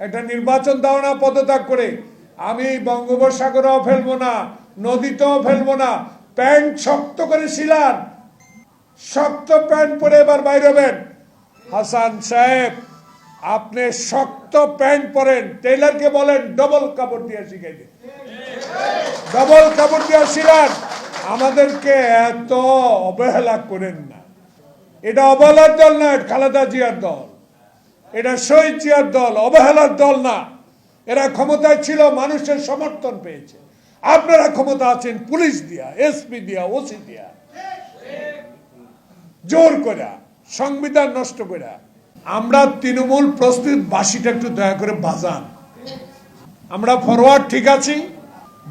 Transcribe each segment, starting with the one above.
একটা নির্বাচন দাও না, পদত্যাগ করে। আমি বঙ্গোপসাগরেও ফেলব না, নদীতেও ফেলব না, প্যান্ট শক্ত করে শিলান শক্ত প্যান্ট পরে এবার বাইরে হবেন। হাসান সাহেব, আপনি শক্ত প্যান্ট পরেন, টেইলারকে বলেন, ডবল কাপড় দিয়ে শিখাই দিন ডবল কাপড় দিয়ে শিলান আমাদেরকে এত অবহেলা করেন না। এটা অবহেলার দল না খালেদা জিয়ার দল। এটা শহীদ দল, অবহেলার দল না। এরা ক্ষমতায় ছিল, মানুষের সমর্থন পেয়েছে। আপনারা ক্ষমতা আছেন, পুলিশ দিয়া, এসপি দিয়া, ওসি দিয়া। জোর করে সংবিধান নষ্ট করে আমরা তৃণমূল প্রস্তুত, বাসিটা একটু দয়া করে বাজান। আমরা ফরওয়ার্ড ঠিক আছি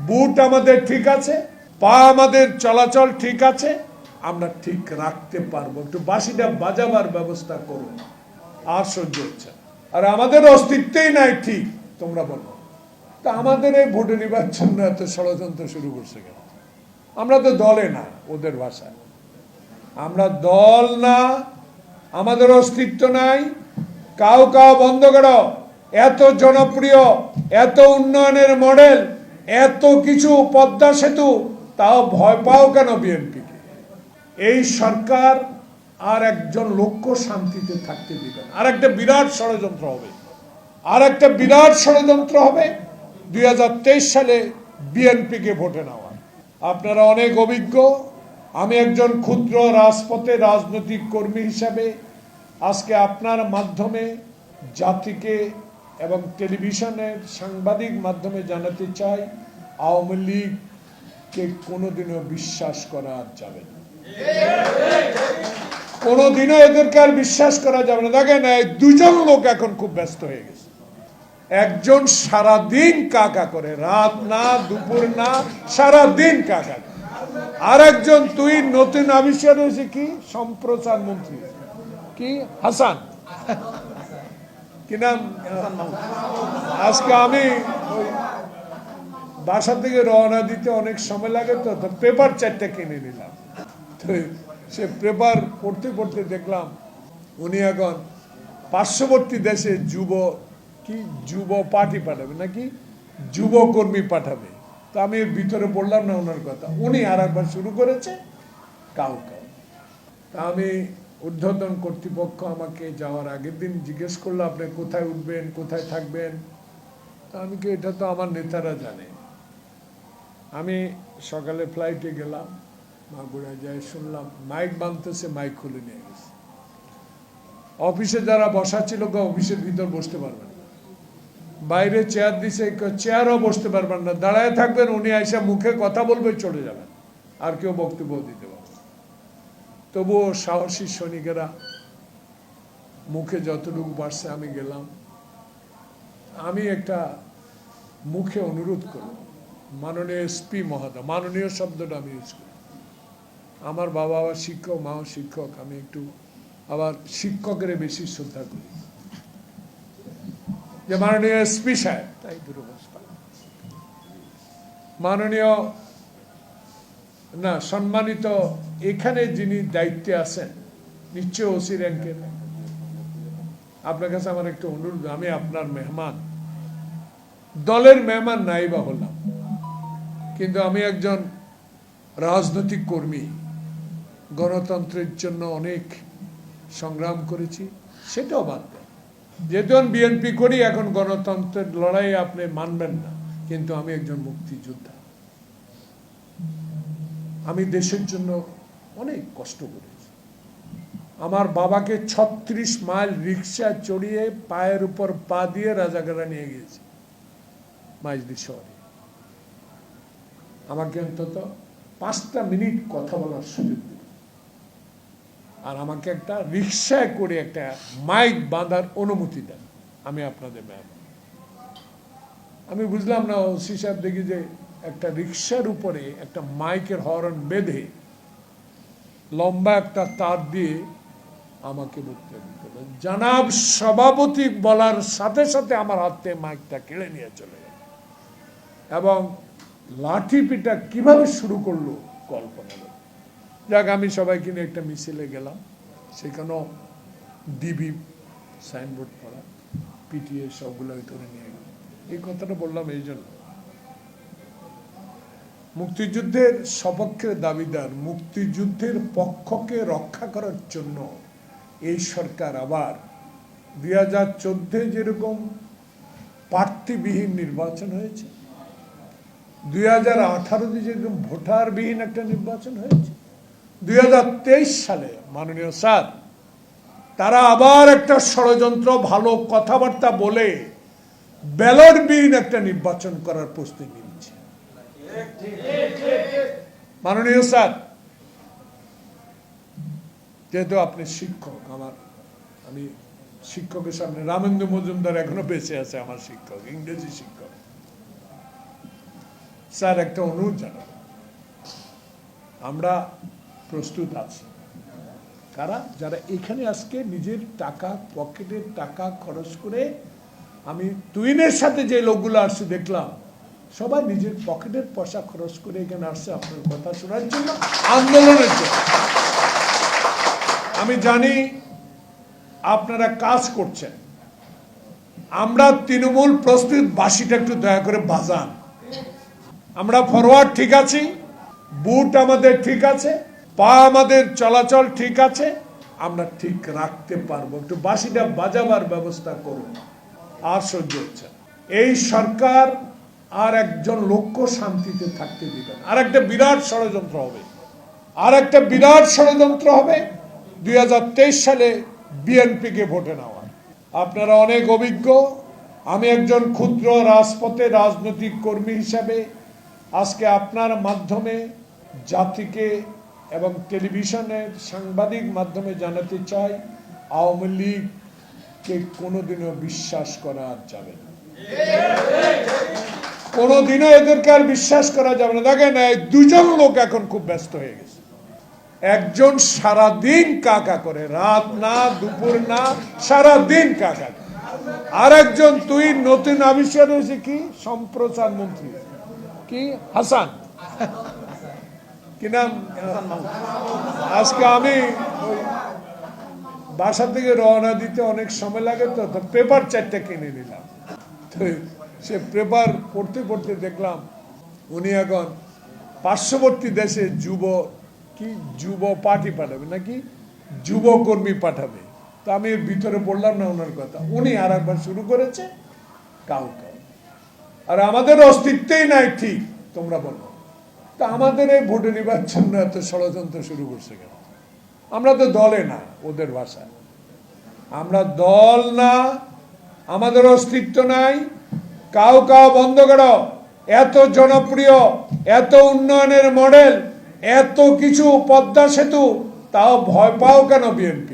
বুট আমাদের ঠিক আছে, পা আমাদের চলাচল ঠিক আছে, আমরা ঠিক রাখতে পারব। একটু বাসিটা বাজাবার ব্যবস্থা করুন। আর সহ্য হচ্ছে আর আমাদের অস্তিত্বই নাই ঠিক, তোমরা বলো। তা আমাদের এই ভোটে জন্য এত ষড়যন্ত্র শুরু করছে কেন? আমরা তো দলে না, ওদের ভাষায়। আমরা দল না, আমাদের অস্তিত্ব নাই। কাউ কাউ বন্ধ করো। এত জনপ্রিয়, এত উন্নয়নের মডেল, এত কিছু পদ্মা সেতু, তাও ভয় পাও কেন বিএনপিকে? এই সরকার আর একজন লক্ষ্য শান্তিতে থাকতে দিবেন আর একটা বিরাট ষড়যন্ত্র হবে। আর একটা বিরাট ষড়যন্ত্র হবে দুই হাজার তেইশ সালে বিএনপিকে ভোটে নেওয়া আপনারা অনেক অভিজ্ঞ। আমি একজন ক্ষুদ্র রাজপথে রাজনৈতিক কর্মী হিসাবে আজকে আপনার মাধ্যমে জাতিকে এবং টেলিভিশনের সাংবাদিক মাধ্যমে জানাতে চাই, আওয়ামী লীগকে কোনোদিনও বিশ্বাস করা যাবে না। কোনোদিনও এদেরকে আর বিশ্বাস করা যাবে না। দেখেন দুজন লোক এখন খুব ব্যস্ত হয়ে গেছে। একজন সারা দিন কাকা করে, রাত না, দুপুর না সারা দিন কাকা। আর একজন তুই নতুন আবিষ্কার হয়েছে কি? সম্প্রচার মন্ত্রী। কি? হাসান। কি নাম? আজকে আমি বাসা থেকে রওনা দিতে অনেক সময় লাগে তো পেপার চারটা কিনে নিলাম। সে পেপার পড়তে পড়তে দেখলাম উনি এখন পার্শ্ববর্তী দেশে যুব, কি যুব পার্টি পাঠাবে নাকি যুব কর্মী পাঠাবে? তো আমি ভিতরে বললাম না ওনার কথা। উনি আর একবার শুরু করেছে কাউ কাউ তা আমি ঊর্ধ্বতন কর্তৃপক্ষ আমাকে যাওয়ার আগের দিন জিজ্ঞেস করল, আপনি কোথায় উঠবেন? কোথায় থাকবেন? তা আমি কি, এটা তো আমার নেতারা জানে। আমি সকালে ফ্লাইটে গেলাম। মাগুরা যাই শুনলাম মাইক বাঁধতেছে, মাইক খুলে নিয়ে গেছে। অফিসে যারা বসা ছিল অফিসের ভিতর বসতে পারবেন না। বাইরে চেয়ার দিছে চেয়ারও বসতে পারবেন না। দাঁড়ায় থাকবেন, উনি আইসা মুখে কথা বলবে, চলে যাবেন। আর কেউ বক্তব্য দিতে পারবে তবুও সাহসী সৈনিকেরা মুখে যতটুকু পারছে, আমি গেলাম। আমি একটা মুখে অনুরোধ করলাম। মাননীয় এসপি মহোদয়, মাননীয় শব্দটা আমি ইউজ করি। আমার বাবা আবার শিক্ষক মাও শিক্ষক আমি একটু আবার শিক্ষকের বেশি শ্রদ্ধা করি। যে মাননীয় এসপি সাহেব তাই মাননীয় না সম্মানিত এখানে যিনি দায়িত্বে আছেন নিশ্চয় ওসি র্যাঙ্কের আপনার কাছে আমার একটু অনুরোধ আমি আপনার মেহমান। দলের মেহমান নাই বা হলাম। কিন্তু আমি একজন রাজনৈতিক কর্মী। গণতন্ত্রের জন্য অনেক সংগ্রাম করেছি, সেটাও বাদ যেহেতু আমি বিএনপি করি, এখন গণতন্ত্রের লড়াই আপনি মানবেন না, কিন্তু আমি একজন মুক্তিযোদ্ধা। আমি দেশের জন্য অনেক কষ্ট করেছি। আমার বাবাকে ছত্রিশ মাইল রিক্সা চড়িয়ে পায়ের উপর পা দিয়ে রাজাগারা নিয়ে গিয়েছি মাইজদি শহরে। আমাকে অন্তত পাঁচটা মিনিট কথা বলার সুযোগ আর আমাকে একটা রিক্সায় করে একটা মাইক বাঁধার অনুমতি দেন আমি আপনাদের ম্যাম আমি বুঝলাম না, ওসি সাহেব দেখি যে একটা রিক্সার উপরে একটা মাইকের হর্ন বেঁধে লম্বা একটা তার দিয়ে আমাকে বক্তব্য দিতে। জানাব সভাপতি বলার সাথে সাথে আমার হাতে মাইকটা কেড়ে নিয়ে চলে গেল এবং লাঠি পিটা কীভাবে শুরু করল, কল্পনা। যাক, আমি সবাইকে নিয়ে একটা মিছিলে গেলাম। সেখানেও ডিবি সাইনবোর্ড করা পিটিয়ে সবগুলো করে নিয়ে গেল এই কথাটা বললাম এই জন্য। মুক্তিযুদ্ধের সপক্ষের দাবিদার, মুক্তিযুদ্ধের পক্ষকে রক্ষা করার জন্য এই সরকার আবার দুই হাজার চোদ্দে যেরকম প্রার্থীবিহীন নির্বাচন হয়েছে, দুই হাজার আঠারোতে যেরকম ভোটারবিহীন একটা নির্বাচন হয়েছে দুই হাজার তেইশ সালে, মাননীয় স্যার, তারা আবার একটা ষড়যন্ত্র, ভালো কথাবার্তা বলে ব্যালটবিহীন একটা নির্বাচন করার প্রস্তুতি নিচ্ছে। মাননীয় স্যার, যেহেতু আপনি শিক্ষক, আমার, আমি শিক্ষকের সামনে রামেন্দ্র মজুমদার এখনও বেঁচে আছে, আমার শিক্ষক, ইংরেজি শিক্ষক। স্যার, একটা অনুরোধ জানাব আমরা প্রস্তুত আছে। কারা? যারা এখানে আজকে নিজের টাকা, পকেটের টাকা খরচ করে আমি তুইনের সাথে যে লোকগুলো আসছে দেখলাম, সবাই নিজের পকেটের পয়সা খরচ করে এখানে আসছে আপনার কথা শোনার জন্য, আন্দোলনের জন্য। আমি জানি আপনারা কাজ করছেন। আমরা তৃণমূল প্রস্তুত, বাসিটা একটু দয়া করে বাজান। আমরা ফরওয়ার্ড ঠিক আছি বুট আমাদের ঠিক আছে। পা আমাদের চলাচল ঠিক আছে, আমরা ঠিক রাখতে পারব। একটু বাসিটা বাজাবার ব্যবস্থা করুন। আর সহ্য হচ্ছে এই সরকার আর একজন লক্ষ্য শান্তিতে থাকতে দিবেন আর একটা বিরাট ষড়যন্ত্র হবে। আর একটা বিরাট ষড়যন্ত্র হবে দু হাজার তেইশ সালে বিএনপিকে ভোটে নেওয়ার। আপনারা অনেক অভিজ্ঞ। আমি একজন ক্ষুদ্র রাজপথে রাজনৈতিক কর্মী হিসাবে আজকে আপনার মাধ্যমে জাতিকে এবং টেলিভিশনের সাংবাদিক মাধ্যমে জানাতে চাই, আওয়ামী লীগকে কোনোদিনও বিশ্বাস করা যাবে না। কোনোদিনও এদেরকে আর বিশ্বাস করা যাবে না। দেখেন দুজন লোক এখন খুব ব্যস্ত হয়ে গেছে। একজন সারা দিন কাকা করে, রাত না, দুপুর না সারা দিন কাকা করে। আর একজন তুই নতুন আবিষ্কার হয়েছে কি? সম্প্রচার মন্ত্রী। কি? হাসান। কি নাম? আজকে আমি বাসা থেকে রওনা দিতে অনেক সময় লাগে তো পেপার চারটে কিনে নিলাম। সে পেপার পড়তে পড়তে দেখলাম উনি এখন পার্শ্ববর্তী দেশে যুব, কি যুব পার্টি পাঠাবে নাকি? যুব কর্মী পাঠাবে। তো আমি ভিতরে বললাম না ওনার কথা। উনি আর একবার শুরু করেছে কাউ কাউ আর আমাদের অস্তিত্বই নাই, ঠিক, তোমরা বলো। তা আমাদের এই ভোটে জন্য এত ষড়যন্ত্র শুরু করছে কেন? আমরা তো দলে না ওদের ভাষা আমরা দল না, আমাদের অস্তিত্ব নাই। কাউ কাউ বন্ধ করো। এত জনপ্রিয়, এত উন্নয়নের মডেল, এত কিছু পদ্মা সেতু, তাও ভয় পাও কেন বিএনপি?